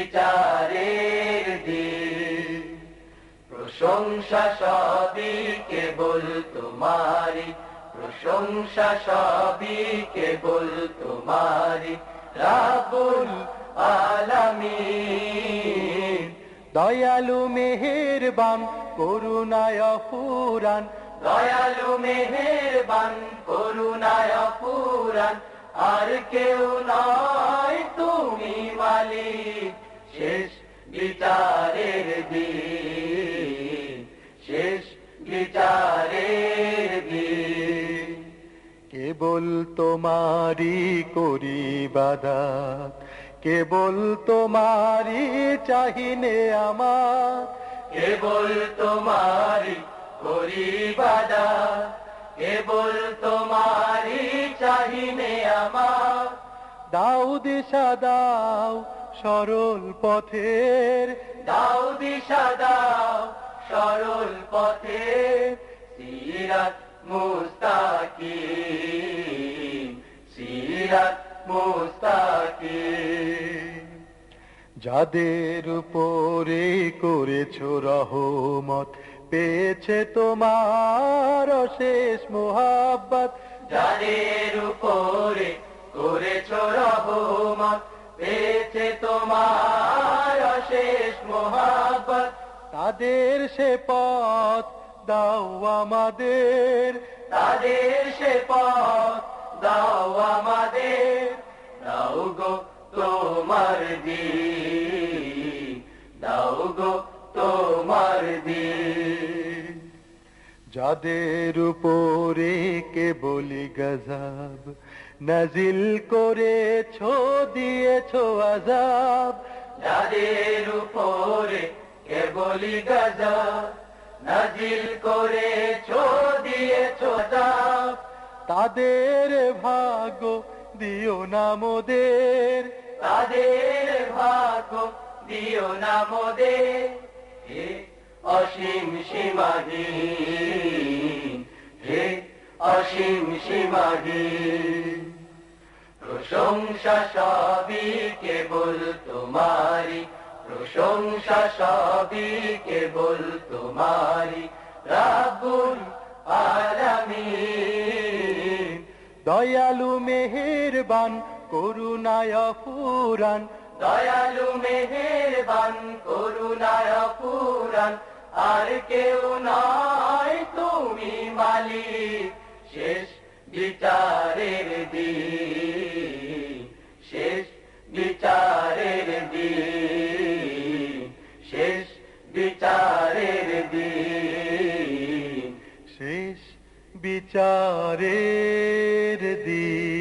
বিচারের দিন। প্রশংসা সবই কেবল তোমারি প্রশংসা সবই কেবল তোমারি রাবুল আলামিন, দয়ালু মেহেরবান, করুণায় ফুরান দয়ালু মেহেরবান, করুণায় পুরান আর কেউ মালিক শেষ বিচারের শেষ বিচারের কেবল তোমারি করি বাদাত কেবল তোমারি চাহিনে আমার, কেবল তোমারি করিবাদা কেবল তোমারি চাহিনে আমার। দাও দিশা দাও সরল পথের। দাও দিশা দাও সরল পথে সিরাত মুস্তাকি সিরাত মুস্তাকি যাদের উপরে করেছ রহমত পেয়েছে তোমার শেষ মোহাব্বত। যাদের উপরে করেছ রহমত পেয়েছে তোমার অশেষ মোহাব্বত। তাদের সে পথ দাও আমাদের। তাদের সে পথ দাও আমাদের। দাও গো তোমার দিন। দাও গো যাদের উপরে কে বলি গজব, নাজিল করেছ, দিয়েছ আজাব যাদের উপরে কে বলি গজা নাজিল করে ছো দিয়েছ দাব তাদের ভাগ্য দিও না মোদের, তাদের ভাগ্য দিও না মোদে হে অসীম সীমাহীন হে অসীম সীমাহীন প্রশংসা সবই কেবল তোমারি প্রশংসা সবই কেবল তোমারি রাবুল আলামিন। দয়ালু মেহেরবান, করুণায় ফুরান দয়ালু মেহেরবান, করুণায় পুরান আর কেউ নয় তুমি মালিক। শেষ বিচারের দিন। শেষ বিচারের দিন। শেষ বিচারের দিন। শেষ বিচারের দিন।